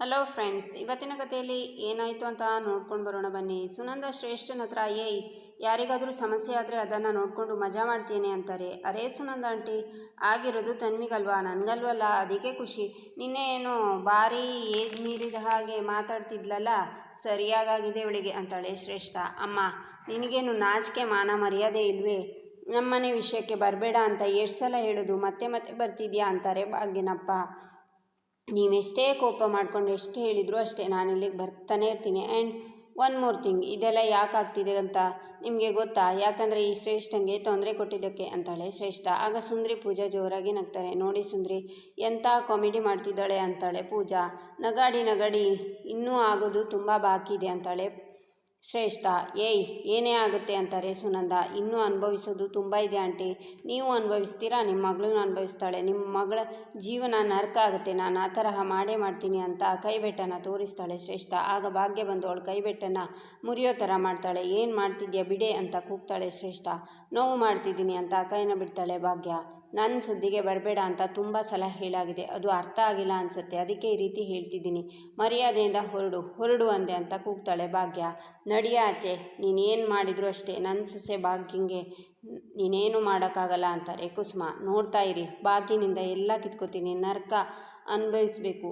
Hello friends ಇವತ್ತಿನ ಕಥೆಯಲ್ಲಿ ಏನಾಯಿತು ಅಂತ ನೋಡ್ಕೊಂಡು ಬರೋಣ ಬನ್ನಿ. ಸುನಂದ ಶ್ರೇಷ್ಠನ ಹತ್ರ, ಏಯ್, ಯಾರಿಗಾದರೂ ಸಮಸ್ಯೆ ಆದರೆ ಅದನ್ನು ನೋಡಿಕೊಂಡು ಮಜಾ ಮಾಡ್ತೀನಿ ಅಂತಾರೆ. ಅರೇ ಸುನಂದ ಆಂಟಿ, ಆಗಿರೋದು ತನ್ವಿಗಲ್ವಾ? ನನಗಲ್ವಲ್ಲ, ಅದಕ್ಕೆ ಖುಷಿ. ನಿನ್ನೆ ಏನು ಭಾರಿ ಏಜ್ ಮೀರಿದ ಹಾಗೆ ಮಾತಾಡ್ತಿದ್ಲಲ್ಲ, ಸರಿಯಾಗಾಗಿದೆ ಇವಳಿಗೆ ಅಂತಾಳೆ ಶ್ರೇಷ್ಠ. ಅಮ್ಮ, ನಿನಗೇನು ನಾಚಿಕೆ, ಮಾನ, ಮರ್ಯಾದೆ ಇಲ್ವೇ? ನಮ್ಮನೆ ವಿಷಯಕ್ಕೆ ಬರಬೇಡ ಅಂತ ಎಷ್ಟು ಸಲ ಹೇಳೋದು? ಮತ್ತೆ ಮತ್ತೆ ಬರ್ತಿದ್ಯಾ? ಅಂತಾರೆ ಭಾಗ್ಯನಪ್ಪ. ನೀವೆಷ್ಟೇ ಕೋಪ ಮಾಡಿಕೊಂಡು ಎಷ್ಟು ಹೇಳಿದರೂ ಅಷ್ಟೇ ನಾನು ಇಲ್ಲಿಗೆ ಬರ್ತಾನೆ ಇರ್ತೀನಿ. ಆ್ಯಂಡ್ ಒನ್ ಮೋರ್ ಥಿಂಗ್ ಇದೆಲ್ಲ ಯಾಕೆ ಆಗ್ತಿದೆ ಅಂತ ನಿಮಗೆ ಗೊತ್ತಾ? ಯಾಕಂದರೆ ಈ ಶ್ರೇಷ್ಠಂಗೆ ತೊಂದರೆ ಕೊಟ್ಟಿದ್ದಕ್ಕೆ ಅಂತಾಳೆ ಶ್ರೇಷ್ಠ. ಆಗ ಸುಂದ್ರಿ ಪೂಜಾ ಜೋರಾಗಿ ನಗ್ತಾರೆ. ನೋಡಿ ಸುಂದ್ರಿ ಎಂಥ ಕಾಮಿಡಿ ಮಾಡ್ತಿದ್ದಾಳೆ ಅಂತಾಳೆ ಪೂಜಾ. ನಗಾಡಿ ನಗಾಡಿ, ಇನ್ನೂ ಆಗೋದು ತುಂಬ ಬಾಕಿ ಇದೆ ಅಂತಾಳೆ ಶ್ರೇಷ್ಠ. ಏಯ್, ಏನೇ ಆಗುತ್ತೆ ಅಂತಾರೆ ಸುನಂದ, ಇನ್ನೂ ಅನುಭವಿಸೋದು ತುಂಬ ಇದೆ ಆಂಟಿ. ನೀವು ಅನುಭವಿಸ್ತೀರಾ? ನಿಮ್ಮ ಮಗಳೂ ಅನುಭವಿಸ್ತಾಳೆ. ನಿಮ್ಮ ಮಗಳ ಜೀವನ ನರಕ ಆಗುತ್ತೆ. ನಾನು ಆ ತರಹ ಮಾಡೇ ಮಾಡ್ತೀನಿ ಅಂತ ಕೈಬೆಟ್ಟನ್ನು ತೋರಿಸ್ತಾಳೆ ಶ್ರೇಷ್ಠ. ಆಗ ಭಾಗ್ಯ ಬಂದು ಅವಳು ಕೈಬೆಟ್ಟನ್ನು ಮುರಿಯೋ ಥರ ಮಾಡ್ತಾಳೆ. ಏನು ಮಾಡ್ತಿದ್ಯಾ ಬಿಡೆ? ಅಂತ ಕೂಗ್ತಾಳೆ ಶ್ರೇಷ್ಠ. ನೋವು ಮಾಡ್ತಿದ್ದೀನಿ ಅಂತ ಕೈನ ಬಿಡ್ತಾಳೆ ಭಾಗ್ಯ. ನನ್ನ ಸುದ್ದಿಗೆ ಬರಬೇಡ ಅಂತ ತುಂಬ ಸಲ ಹೇಳಾಗಿದೆ. ಅದು ಅರ್ಥ ಆಗಿಲ್ಲ ಅನಿಸುತ್ತೆ. ಅದಕ್ಕೆ ಈ ರೀತಿ ಹೇಳ್ತಿದ್ದೀನಿ. ಮರ್ಯಾದೆಯಿಂದ ಹೊರಡು ಹೊರಡು ಅಂದೆ ಅಂತ ಕೂಗ್ತಾಳೆ ಭಾಗ್ಯ. ನಡಿಯ ಆಚೆ ನೀನೇನು ಮಾಡಿದ್ರು ಅಷ್ಟೇ. ನನ್ನ ಸೊಸೆ ಭಾಗ್ಯಂಗೆ ನೀನೇನು ಮಾಡೋಕ್ಕಾಗಲ್ಲ ಅಂತಾರೆ. ಕುಸುಮ, ನೋಡ್ತಾ ಇರಿ. ಭಾಗ್ಯನಿಂದ ಎಲ್ಲ ಕಿತ್ಕೋತೀನಿ. ನರ್ಕ ಅನುಭವಿಸ್ಬೇಕು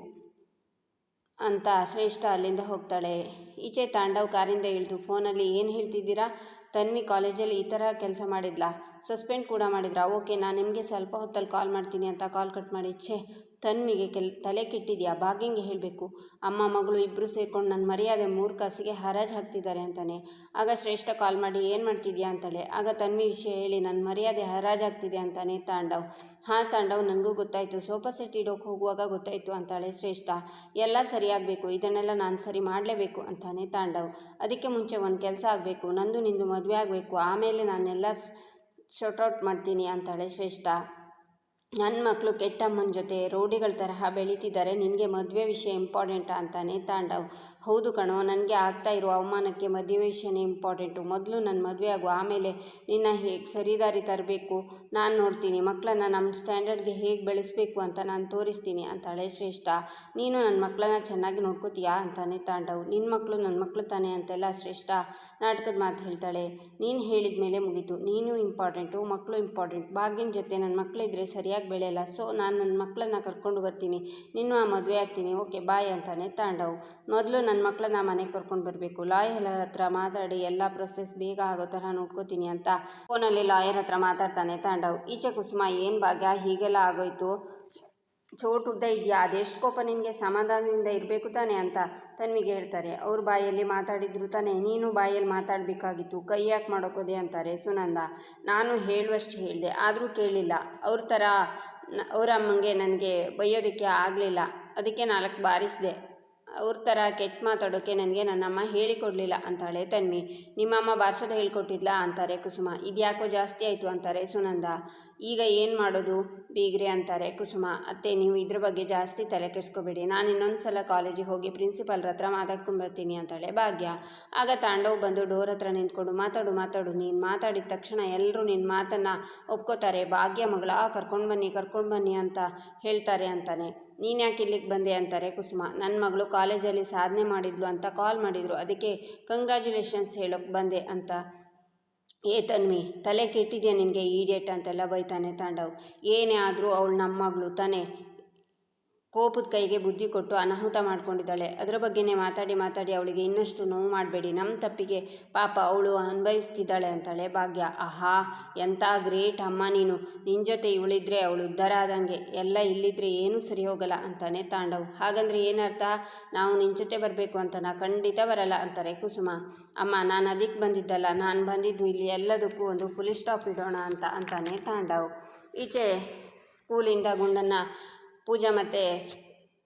ಅಂತ ಶ್ರೇಷ್ಠ ಅಲ್ಲಿಂದ ಹೋಗ್ತಾಳೆ. ಈಚೆ ತಾಂಡವ್ ಕಾರಿಂದ ಇಳಿದು ಫೋನಲ್ಲಿ ಏನು ಹೇಳ್ತಿದ್ದೀರಾ? ತನ್ವಿ ಕಾಲೇಜಲ್ಲಿ ಈ ಥರ ಕೆಲಸ ಮಾಡಿದ್ಲಾ? ಸಸ್ಪೆಂಡ್ ಕೂಡ ಮಾಡಿದ್ರಾ? ಓಕೆ, ನಾನು ನಿಮಗೆ ಸ್ವಲ್ಪ ಹೊತ್ತಲ್ಲಿ ಕಾಲ್ ಮಾಡ್ತೀನಿ ಅಂತ ಕಾಲ್ ಕಟ್ ಮಾಡಿ. ಛೇ ತನ್ವಿಗೆ ಕೆಲ್, ತಲೆ ಕೆಟ್ಟಿದ್ಯಾ? ಭಾಗ್ಯಂಗೆ ಹೇಳಬೇಕು. ಅಮ್ಮ, ಮಗಳು ಇಬ್ಬರು ಸೇರ್ಕೊಂಡು ನನ್ನ ಮರ್ಯಾದೆ ಮೂರು ಕಾಸಿಗೆ ಹರಾಜು ಹಾಕ್ತಿದ್ದಾರೆ ಅಂತಾನೆ. ಆಗ ಶ್ರೇಷ್ಠ ಕಾಲ್ ಮಾಡಿ, ಏನು ಮಾಡ್ತಿದ್ಯಾ? ಅಂತಾಳೆ. ಆಗ ತನ್ವಿ ವಿಷಯ ಹೇಳಿ ನನ್ನ ಮರ್ಯಾದೆ ಹರಾಜಾಗ್ತಿದೆ ಅಂತಾನೆ ತಾಂಡವ್. ಹಾಂ ತಾಂಡವ್, ನನಗೂ ಗೊತ್ತಾಯಿತು. ಸೋಫಾ ಸೆಟ್ ಇಡೋಕೆ ಹೋಗುವಾಗ ಗೊತ್ತಾಯಿತು, ಅಂತಾಳೆ ಶ್ರೇಷ್ಠ. ಎಲ್ಲ ಸರಿಯಾಗಬೇಕು ಇದನ್ನೆಲ್ಲ ನಾನು ಸರಿ ಮಾಡಲೇಬೇಕು, ಅಂತಾನೆ ತಾಂಡವ್. ಅದಕ್ಕೆ ಮುಂಚೆ ಒಂದು ಕೆಲಸ ಆಗಬೇಕು. ನಂದು ನಿಂದು ಮದುವೆ ಆಗಬೇಕು. ಆಮೇಲೆ ನಾನೆಲ್ಲ ಶಾರ್ಟ್ ಮಾಡ್ತೀನಿ, ಅಂತಾಳೆ ಶ್ರೇಷ್ಠ. ನನ್ನ ಮಕ್ಕಳು ಕೆಟ್ಟಮ್ಮನ ಜೊತೆ ರೌಡಿಗಳ ತರಹ ಬೆಳೀತಿದ್ದಾರೆ, ನಿನಗೆ ಮದುವೆ ವಿಷಯ ಇಂಪಾರ್ಟೆಂಟಾ ಅಂತಾನೆ ತಾಂಡವ್. ಹೌದು ಕಣೋ, ನನಗೆ ಆಗ್ತಾ ಇರೋ ಅವಮಾನಕ್ಕೆ ಮದುವೆ ವಿಷಯನೇ ಇಂಪಾರ್ಟೆಂಟು ಮೊದಲು ನನ್ನ ಮದುವೆ ಆಗು, ಆಮೇಲೆ ನಿನ್ನ ಹೇಗೆ ಸರಿದಾರಿ ತರಬೇಕು? ನಾನು ನೋಡ್ತೀನಿ ಮಕ್ಕಳನ್ನ ನಮ್ಮ ಸ್ಟ್ಯಾಂಡರ್ಡ್ಗೆ ಹೇಗೆ ಬೆಳೆಸಬೇಕು ಅಂತ ನಾನು ತೋರಿಸ್ತೀನಿ ಅಂತಾಳೆ ಶ್ರೇಷ್ಠ. ನೀನು ನನ್ನ ಮಕ್ಕಳನ್ನ ಚೆನ್ನಾಗಿ ನೋಡ್ಕೋತೀಯಾ ಅಂತಾನೆ ತಾಂಡವ್ ನಿನ್ನ ಮಕ್ಕಳು ನನ್ನ ಮಕ್ಕಳು ತಾನೇ ಅಂತೆಲ್ಲ ಶ್ರೇಷ್ಠ ನಾಟಕದ ಮಾತು ಹೇಳ್ತಾಳೆ. ನೀನು ಹೇಳಿದ ಮೇಲೆ ಮುಗೀತು. ನೀನು ಇಂಪಾರ್ಟೆಂಟು ಮಕ್ಕಳು ಇಂಪಾರ್ಟೆಂಟ್ ಭಾಗ್ಯನ ಜೊತೆ ನನ್ನ ಮಕ್ಕಳಿದ್ರೆ ಸರಿಯಾಗಿ ಬೆಳೆಯಲ್ಲ ಸೊ ನಾನು ನನ್ನ ಮಕ್ಕಳನ್ನ ಕರ್ಕೊಂಡು ಬರ್ತೀನಿ. ನಿನ್ನ ಮದುವೆ ಆಗ್ತೀನಿ, ಓಕೆ, ಬಾಯ್ ಅಂತಾನೆ ತಾಂಡವ್ ಮೊದಲು ನನ್ನ ಮಕ್ಕಳನ್ನ ಮನೆಗೆ ಕರ್ಕೊಂಡು ಬರಬೇಕು. ಲಾಯರ್ ಹತ್ರ ಮಾತಾಡಿ, ಎಲ್ಲ ಪ್ರೊಸೆಸ್ ಬೇಗ ಆಗೋ ಥರ ನೋಡ್ಕೋತೀನಿ ಅಂತ. ಫೋನಲ್ಲಿ ಲಾಯರ್ ಹತ್ರ ಮಾತಾಡ್ತಾನೆ ತಾಂಡವ್ ಈಚೆ ಕುಸುಮ, ಏನು ಭಾಗ್ಯ? ಹೀಗೆಲ್ಲ ಆಗೋಯ್ತು. ಚೋಟ್ ಉದ್ದ ಇದೆಯಾ? ಅದೆಷ್ಟು ಕೋಪ ನಿನಗೆ? ಸಮಾಧಾನದಿಂದ ಇರಬೇಕು ತಾನೆ ಅಂತ ತನ್ವಿಗೆ ಹೇಳ್ತಾರೆ. ಅವ್ರ ಬಾಯಲ್ಲಿ ಮಾತಾಡಿದ್ರು ತಾನೆ, ನೀನು ಬಾಯಲ್ಲಿ ಮಾತಾಡಬೇಕಾಗಿತ್ತು. ಕೈ ಯಾಕೆ ಮಾಡೋಕೋದೆ ಅಂತಾರೆ ಸುನಂದ. ನಾನು ಹೇಳುವಷ್ಟು ಹೇಳಿದೆ, ಆದರೂ ಕೇಳಲಿಲ್ಲ ಅವ್ರ ಥರ ಅವ್ರ ಅಮ್ಮಂಗೆ ನನಗೆ ಬೈಯೋದಕ್ಕೆ ಆಗಲಿಲ್ಲ. ಅದಕ್ಕೆ ನಾಲ್ಕು ಬಾರಿಸಿದೆ. ಅವ್ರ ಥರ ಕೆಟ್ಟ ಮಾತಾಡೋಕ್ಕೆ ನನಗೆ ನನ್ನಮ್ಮ ಹೇಳಿಕೊಡಲಿಲ್ಲ. ಅಂತಾಳೆ ತನ್ವಿ. ನಿಮ್ಮಮ್ಮ ಬಾರ್ಸೋದು ಹೇಳ್ಕೊಟ್ಟಿದ್ಲಾ? ಅಂತಾರೆ ಕುಸುಮ. ಇದ್ಯಾಕೋ ಜಾಸ್ತಿ ಆಯಿತು, ಅಂತಾರೆ ಸುನಂದ. ಈಗ ಏನು ಮಾಡೋದು? ಬೀಗ್ರೆ ಅಂತಾರೆ. ಕುಸುಮ, ಅತ್ತೆ, ನೀವು ಇದ್ರ ಬಗ್ಗೆ ಜಾಸ್ತಿ ತಲೆ ಕೆಡಿಸ್ಕೋಬೇಡಿ. ನಾನು ಇನ್ನೊಂದು ಸಲ ಕಾಲೇಜಿಗೆ ಹೋಗಿ ಪ್ರಿನ್ಸಿಪಾಲ್ರ ಹತ್ರ ಮಾತಾಡ್ಕೊಂಡು ಬರ್ತೀನಿ ಅಂತಾಳೆ ಭಾಗ್ಯ. ಆಗ ತಾಂಡವ್ ಬಂದು ಡೋರ್ ಹತ್ರ ನಿಂತ್ಕೊಂಡು, ಮಾತಾಡು ಮಾತಾಡು, ನೀನು ಮಾತಾಡಿದ ತಕ್ಷಣ ಎಲ್ಲರೂ ನಿನ್ನ ಮಾತನ್ನು ಒಪ್ಕೋತಾರೆ. ಭಾಗ್ಯ ಮಗಳ ಕರ್ಕೊಂಡು ಬನ್ನಿ ಕರ್ಕೊಂಡು ಬನ್ನಿ ಅಂತ ಹೇಳ್ತಾರೆ ಅಂತಾನೆ. ನೀನು ಯಾಕೆ ಇಲ್ಲಿಗೆ ಬಂದೆ? ಅಂತಾರೆ ಕುಸುಮ. ನನ್ನ ಮಗಳು ಕಾಲೇಜಲ್ಲಿ ಸಾಧನೆ ಮಾಡಿದ್ಲು ಅಂತ ಕಾಲ್ ಮಾಡಿದರು. ಅದಕ್ಕೆ ಕಂಗ್ರ್ಯಾಚುಲೇಷನ್ಸ್ ಹೇಳೋಕ್ಕೆ ಬಂದೆ ಅಂತ. ಏ ತನ್ವಿ, ತಲೆ ಕೆಟ್ಟಿದೆಯಾ ನಿನಗೆ ಈಡೇಟ್ ಅಂತೆಲ್ಲ ಬೈತಾನೆ ತಾಂಡವ್. ಏನೇ ಆದರೂ ಅವಳು ನಮ್ಮ ಮಗಳು ತಾನೇ. ಕೋಪದ ಕೈಗೆ ಬುದ್ಧಿ ಕೊಟ್ಟು ಅನಾಹುತ ಮಾಡ್ಕೊಂಡಿದ್ದಾಳೆ. ಅದರ ಬಗ್ಗೆನೇ ಮಾತಾಡಿ ಮಾತಾಡಿ ಅವಳಿಗೆ ಇನ್ನಷ್ಟು ನೋವು ಮಾಡಬೇಡಿ. ನಮ್ಮ ತಪ್ಪಿಗೆ ಪಾಪ ಅವಳು ಅನುಭವಿಸ್ತಿದ್ದಾಳೆ ಅಂತಾಳೆ ಭಾಗ್ಯ. ಆಹಾ, ಎಂಥ ಗ್ರೇಟ್ ಅಮ್ಮ ನೀನು. ನಿನ್ನ ಜೊತೆ ಇವಳಿದ್ರೆ ಅವಳು ಉದ್ಧಾರ ಆದಂಗೆ. ಎಲ್ಲ ಇಲ್ಲಿದ್ರೆ ಏನೂ ಸರಿ ಹೋಗಲ್ಲ ಅಂತಾನೆ ತಾಂಡವ್. ಹಾಗಂದ್ರೆ ಏನರ್ಥ? ನಾವು ನಿನ್ನ ಜೊತೆ ಬರಬೇಕು ಅಂತ ನಾ ಖಂಡಿತ ಬರಲ್ಲ ಅಂತಾರೆ ಕುಸುಮ. ಅಮ್ಮ, ನಾನು ಅದಕ್ಕೆ ಬಂದಿದ್ದಲ್ಲ. ನಾನು ಬಂದಿದ್ದು ಇಲ್ಲಿ ಎಲ್ಲದಕ್ಕೂ ಒಂದು ಪುಲಿಸ್ ಸ್ಟಾಪ್ ಇಡೋಣ ಅಂತ ಅಂತಾನೆ ತಾಂಡವ್. ಈಚೆ ಸ್ಕೂಲಿಂದ ಗುಂಡನ್ನು ಪೂಜಾ ಮತ್ತು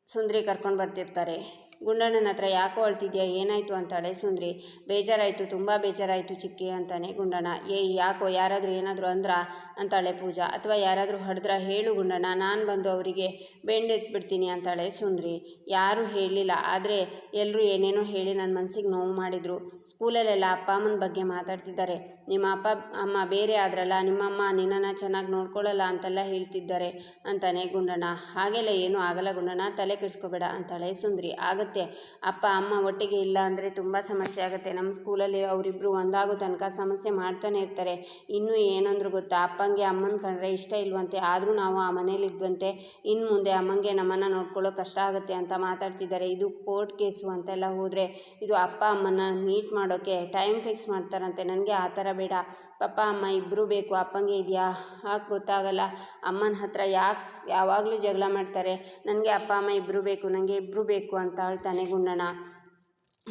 ಸುಂದರಿ ಕರ್ಕೊಂಡು ಬರ್ತಿರ್ತಾರೆ. ಗುಂಡಣ್ಣನ ಹತ್ರ ಯಾಕೋ ಅಳ್ತಿದ್ಯಾ? ಏನಾಯಿತು ಅಂತಾಳೆ ಸುಂದ್ರಿ. ಬೇಜಾರಾಯಿತು, ತುಂಬ ಬೇಜಾರಾಯಿತು ಚಿಕ್ಕಿ ಅಂತಾನೆ ಗುಂಡಣ್ಣ. ಏಯ್ ಯಾಕೋ ಯಾರಾದರೂ ಏನಾದರೂ ಅಂದ್ರ? ಅಂತಾಳೆ ಪೂಜಾ. ಅಥವಾ ಯಾರಾದರೂ ಹೊಡೆದ್ರ? ಹೇಳು ಗುಂಡಣ್ಣ, ನಾನು ಬಂದು ಅವರಿಗೆ ಬೆಂಡೆತ್ಬಿಡ್ತೀನಿ ಅಂತಾಳೆ ಸುಂದ್ರಿ. ಯಾರೂ ಹೇಳಲಿಲ್ಲ. ಆದರೆ ಎಲ್ಲರೂ ಏನೇನೋ ಹೇಳಿ ನನ್ನ ಮನಸ್ಸಿಗೆ ನೋವು ಮಾಡಿದರು. ಸ್ಕೂಲಲ್ಲೆಲ್ಲ ಅಪ್ಪ ಅಮ್ಮನ ಬಗ್ಗೆ ಮಾತಾಡ್ತಿದ್ದಾರೆ. ನಿಮ್ಮ ಅಪ್ಪ, ಅಮ್ಮ ಬೇರೆ ಆದ್ರಲ್ಲ, ನಿಮ್ಮಮ್ಮ ನಿನ್ನನ್ನು ಚೆನ್ನಾಗಿ ನೋಡ್ಕೊಳ್ಳಲ್ಲ ಅಂತೆಲ್ಲ ಹೇಳ್ತಿದ್ದಾರೆ ಅಂತಾನೆ ಗುಂಡಣ್ಣ. ಹಾಗೆಲ್ಲ ಏನೂ ಆಗಲ್ಲ ಗುಂಡಣ್ಣ, ತಲೆ ಕೆಡಿಸ್ಕೋಬೇಡ ಅಂತಾಳೆ ಸುಂದ್ರಿ. ಆಗುತ್ತೆ. ಅಪ್ಪ, ಅಮ್ಮ ಒಟ್ಟಿಗೆ ಇಲ್ಲ ಅಂದರೆ ತುಂಬ ಸಮಸ್ಯೆ ಆಗುತ್ತೆ. ನಮ್ಮ ಸ್ಕೂಲಲ್ಲಿ ಅವರಿಬ್ಬರು ಒಂದಾಗೋ ತನಕ ಸಮಸ್ಯೆ ಮಾಡ್ತಾನೆ ಇರ್ತಾರೆ. ಇನ್ನೂ ಏನಂದ್ರು ಗೊತ್ತಾ? ಅಪ್ಪಂಗೆ, ಅಮ್ಮನ ಕಂಡ್ರೆ ಇಷ್ಟ ಇಲ್ವಂತೆ. ಆದರೂ ನಾವು ಆ ಮನೇಲಿ ಇದ್ದಂತೆ ಇನ್ನು ಮುಂದೆ ಅಮ್ಮಂಗೆ ನಮ್ಮನ್ನು ನೋಡ್ಕೊಳ್ಳೋ ಕಷ್ಟ ಆಗುತ್ತೆ ಅಂತ ಮಾತಾಡ್ತಿದ್ದಾರೆ. ಇದು ಕೋರ್ಟ್ ಕೇಸು ಅಂತೆಲ್ಲ ಹೋದರೆ ಇದು ಅಪ್ಪ ಅಮ್ಮನ ಮೀಟ್ ಮಾಡೋಕ್ಕೆ ಟೈಮ್ ಫಿಕ್ಸ್ ಮಾಡ್ತಾರಂತೆ. ನನಗೆ ಆ ಥರ ಬೇಡ. ಪಪ್ಪ ಅಮ್ಮ ಇಬ್ಬರೂ ಬೇಕು. ಅಪ್ಪಂಗೆ ಇದೆಯಾ? ಹಾಗೆ ಗೊತ್ತಾಗಲ್ಲ. ಅಮ್ಮನ ಹತ್ರ ಯಾಕೆ ಯಾವಾಗಲೂ ಜಗಳ ಮಾಡ್ತಾರೆ. ನನಗೆ ಅಪ್ಪ, ಅಮ್ಮ ಇಬ್ಬರು ಬೇಕು. ನನಗೆ ಇಬ್ಬರು ಬೇಕು ಅಂತ ಹೇಳ್ತಾನೆ ಗುಂಡಣ್ಣ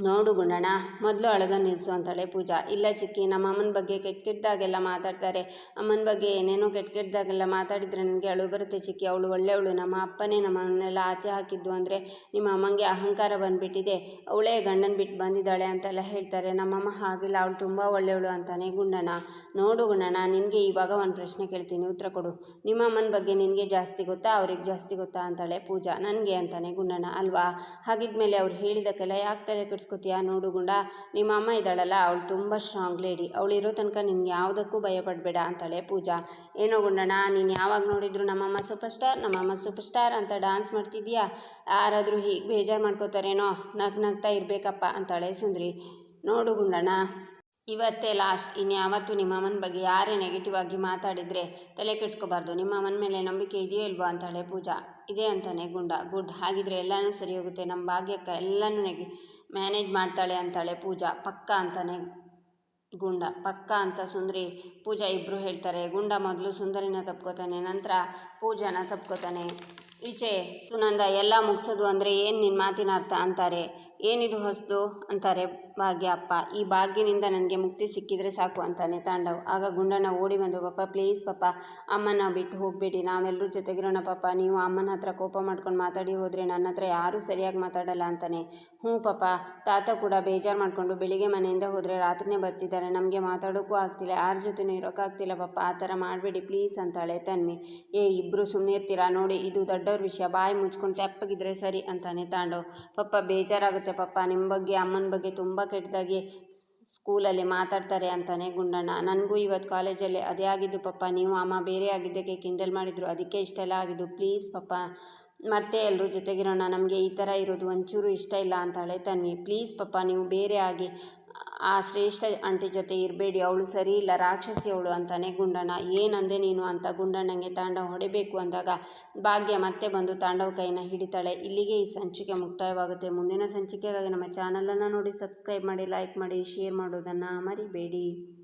ನೋಡು ಗುಂಡಣ್ಣ, ಮೊದಲು ಅಳೋದನ್ನು ನಿಲ್ಲಿಸು ಅಂತಾಳೆ ಪೂಜಾ. ಇಲ್ಲ ಚಿಕ್ಕಿ, ನಮ್ಮ ಅಮ್ಮನ ಬಗ್ಗೆ ಕೆಟ್ಟ ಕೆಟ್ಟದಾಗೆಲ್ಲ ಮಾತಾಡ್ತಾರೆ. ಅಮ್ಮನ ಬಗ್ಗೆ ಏನೇನೋ ಕೆಟ್ಟ ಕೆಟ್ಟದಾಗೆಲ್ಲ ಮಾತಾಡಿದರೆ ನನಗೆ ಅಳು ಬರುತ್ತೆ ಚಿಕ್ಕಿ. ಅವಳು ಒಳ್ಳೆಯವಳು. ನಮ್ಮ ಅಪ್ಪನೇ ನಮ್ಮನ್ನೆಲ್ಲ ಆಚೆ ಹಾಕಿದ್ದು ಅಂದರೆ ನಿಮ್ಮ ಅಮ್ಮಂಗೆ ಅಹಂಕಾರ ಬಂದುಬಿಟ್ಟಿದೆ. ಅವಳೇ ಗಂಡನ ಬಿಟ್ಟು ಬಂದಿದ್ದಾಳೆ ಅಂತೆಲ್ಲ ಹೇಳ್ತಾರೆ. ನಮ್ಮಮ್ಮ ಹಾಗಿಲ್ಲ, ಅವಳು ತುಂಬ ಒಳ್ಳೆಯವಳು ಅಂತಾನೆ ಗುಂಡಣ್ಣ. ನೋಡು ಗುಂಡಣ್ಣ, ನಿನಗೆ ಇವಾಗ ಒಂದು ಪ್ರಶ್ನೆ ಕೇಳ್ತೀನಿ. ಉತ್ತರ ಕೊಡು. ನಿಮ್ಮ ಅಮ್ಮನ ಬಗ್ಗೆ ನಿನಗೆ ಜಾಸ್ತಿ ಗೊತ್ತಾ? ಅವ್ರಿಗೆ ಜಾಸ್ತಿ ಗೊತ್ತಾ? ಅಂತಾಳೆ ಪೂಜಾ. ನನಗೆ ಅಂತಾನೆ ಗುಂಡಣ್ಣ. ಅಲ್ವಾ? ಹಾಗಿದ್ಮೇಲೆ ಅವ್ರು ಹೇಳಿದಕ್ಕೆಲ್ಲ ಯಾಕೆ ತಲೆ ಕೆಡಿಸ್ಕೊತೀಯ ನೋಡು ಗುಂಡ, ನಿಮ್ಮ ಅಮ್ಮ ಇದ್ದಾಳಲ್ಲ, ಅವಳು ತುಂಬ ಸ್ಟ್ರಾಂಗ್ ಲೇಡಿ ಅವಳಿರೋ ತನಕ ನಿನ್ಗೆ ಯಾವುದಕ್ಕೂ ಭಯ ಪಡಬೇಡ ಅಂತಾಳೆ ಪೂಜಾ. ಏನೋ ಗುಂಡಣ್ಣ, ನೀನು ಯಾವಾಗ ನೋಡಿದ್ರು ನಮ್ಮಮ್ಮ ಸೂಪರ್ ಸ್ಟಾರ್ ನಮ್ಮಮ್ಮ ಸೂಪರ್ ಸ್ಟಾರ್ ಅಂತ ಡಾನ್ಸ್ ಮಾಡ್ತಿದ್ದೀಯಾ? ಯಾರಾದರೂ ಹೀಗೆ ಬೇಜಾರು ಮಾಡ್ಕೋತಾರೇನೋ? ನಗ್ ನಗ್ತಾ ಇರಬೇಕಪ್ಪ ಅಂತಾಳೆ ಸುಂದ್ರಿ. ನೋಡು ಗುಂಡಣ್ಣ, ಇವತ್ತೇ ಲಾಸ್ಟ್ ಇನ್ಯಾವತ್ತು ನಿಮ್ಮ ಅಮ್ಮನ ಬಗ್ಗೆ ಯಾರೇ ನೆಗೆಟಿವ್ ಆಗಿ ಮಾತಾಡಿದರೆ ತಲೆ ಕೆಡಿಸ್ಕೋಬಾರ್ದು. ನಿಮ್ಮ ಅಮ್ಮನ ಮೇಲೆ ನಂಬಿಕೆ ಇದೆಯೋ ಇಲ್ವೋ ಅಂತಾಳೆ ಪೂಜಾ. ಇದೇ ಅಂತಾನೆ ಗುಂಡ. ಗುಡ್, ಹಾಗಿದ್ರೆ ಎಲ್ಲನೂ ಸರಿ ಹೋಗುತ್ತೆ. ನಮ್ಮ ಭಾಗ್ಯಕ್ಕೆ ಎಲ್ಲನೂ ನೆಗೆ ಮ್ಯಾನೇಜ್ ಮಾಡ್ತಾಳೆ ಅಂತಾಳೆ ಪೂಜಾ. ಪಕ್ಕ ಅಂತಾನೆ ಗುಂಡ. ಪಕ್ಕ ಅಂತ ಸುಂದರಿ ಪೂಜಾ ಇಬ್ಬರು ಹೇಳ್ತಾರೆ. ಗುಂಡ ಮೊದಲು ಸುಂದರಿನ ತಪ್ಕೋತಾನೆ, ನಂತರ ಪೂಜಾನ ತಪ್ಕೋತಾನೆ. ಈಚೆ ಸುನಂದ, ಎಲ್ಲ ಮುಗಿಸೋದು ಅಂದರೆ ಏನು ನಿನ್ನ ಮಾತಿನ ಅರ್ಥ? ಅಂತಾರೆ. ಏನಿದು ಹೊಸದು? ಅಂತಾರೆ ಭಾಗ್ಯ ಅಪ್ಪ ಈ ಭಾಗ್ಯನಿಂದ ನನಗೆ ಮುಕ್ತಿ ಸಿಕ್ಕಿದರೆ ಸಾಕು ಅಂತಾನೆ ತಾಂಡವ್. ಆಗ ಗುಂಡಣ್ಣ ಓಡಿ ಬಂದು ಪಾಪ ಪ್ಲೀಸ್ ಪಾಪ ಅಮ್ಮನ ಬಿಟ್ಟು ಹೋಗಬೇಡಿ. ನಾವೆಲ್ಲರೂ ಜೊತೆಗಿರೋಣ ಪಾಪ ನೀವು ಅಮ್ಮನ ಹತ್ರ ಕೋಪ ಮಾಡ್ಕೊಂಡು ಮಾತಾಡಿ ಹೋದರೆ ನನ್ನ ಹತ್ರ ಯಾರೂ ಸರಿಯಾಗಿ ಮಾತಾಡಲ್ಲ ಅಂತಾನೆ. ಹ್ಞೂ ಪಾಪ ತಾತ ಕೂಡ ಬೇಜಾರು ಮಾಡಿಕೊಂಡು ಬೆಳಿಗ್ಗೆ ಮನೆಯಿಂದ ಹೋದರೆ ರಾತ್ರಿನೇ ಬರ್ತಿದ್ದಾರೆ. ನಮಗೆ ಮಾತಾಡೋಕ್ಕೂ ಆಗ್ತಿಲ್ಲ. ಯಾರ ಜೊತೆನೂ ಇರೋಕ್ಕಾಗ್ತಿಲ್ಲ ಪಾಪ ಆ ಥರ ಮಾಡಬೇಡಿ ಪ್ಲೀಸ್ ಅಂತಾಳೆ ತನ್ವಿ. ಏ ಇಬ್ಬರು ಸುಮ್ಮನೆ ಇರ್ತೀರಾ? ನೋಡಿ, ಇದು ದೊಡ್ಡವ್ರ ವಿಷಯ. ಬಾಯಿ ಮುಚ್ಕೊಂಡು ತೆಪ್ಪಗಿದ್ರೆ ಸರಿ ಅಂತಾನೆ ತಾಂಡವ್. ಪಾಪ ಬೇಜಾರಾಗುತ್ತೆ. ಪಪ್ಪ ನಿಮ್ಮ ಬಗ್ಗೆ, ಅಮ್ಮನ ಬಗ್ಗೆ ತುಂಬ ಕೆಟ್ಟದಾಗಿ ಸ್ಕೂಲಲ್ಲಿ ಮಾತಾಡ್ತಾರೆ ಅಂತಾನೆ ಗುಂಡಣ್ಣ. ನನಗೂ ಇವತ್ತು ಕಾಲೇಜಲ್ಲಿ ಅದೇ ಆಗಿದ್ದು ಪಪ್ಪ. ನೀವು ಅಮ್ಮ ಬೇರೆ ಆಗಿದ್ದಕ್ಕೆ ಕಿಂಡಲ್ ಮಾಡಿದ್ರು, ಅದಕ್ಕೆ ಇಷ್ಟೆಲ್ಲ ಆಗಿದ್ದು. ಪ್ಲೀಸ್ ಪಪ್ಪ, ಮತ್ತೆ ಎಲ್ಲರೂ ಜೊತೆಗಿರೋಣ. ನಮಗೆ ಈ ಥರ ಇರೋದು ಒಂಚೂರು ಇಷ್ಟ ಇಲ್ಲ ಅಂತಾಳೆ ತನ್ವಿ. ಪ್ಲೀಸ್ ಪಪ್ಪ, ನೀವು ಬೇರೆ ಆಗಿ ಆ ಶ್ರೇಷ್ಠ ಆಂಟಿ ಜೊತೆ ಇರಬೇಡಿ, ಅವಳು ಸರಿ ಇಲ್ಲ, ರಾಕ್ಷಸಿ ಅವಳು ಅಂತಾನೆ ಗುಂಡಣ್ಣ ಏನಂದೆ ನೀನು ಅಂತ ಗುಂಡಣ್ಣಂಗೆ ತಾಂಡವ ಹೊಡಿಬೇಕು ಅಂದಾಗ ಭಾಗ್ಯ ಮತ್ತೆ ಬಂದು ತಾಂಡವ ಕೈನ ಹಿಡಿತಾಳೆ. ಇಲ್ಲಿಗೆ ಈ ಸಂಚಿಕೆ ಮುಕ್ತಾಯವಾಗುತ್ತೆ. ಮುಂದಿನ ಸಂಚಿಕೆಗಾಗಿ ನಮ್ಮ ಚಾನಲನ್ನು ನೋಡಿ, ಸಬ್ಸ್ಕ್ರೈಬ್ ಮಾಡಿ, ಲೈಕ್ ಮಾಡಿ, ಶೇರ್ ಮಾಡೋದನ್ನು ಮರಿಬೇಡಿ.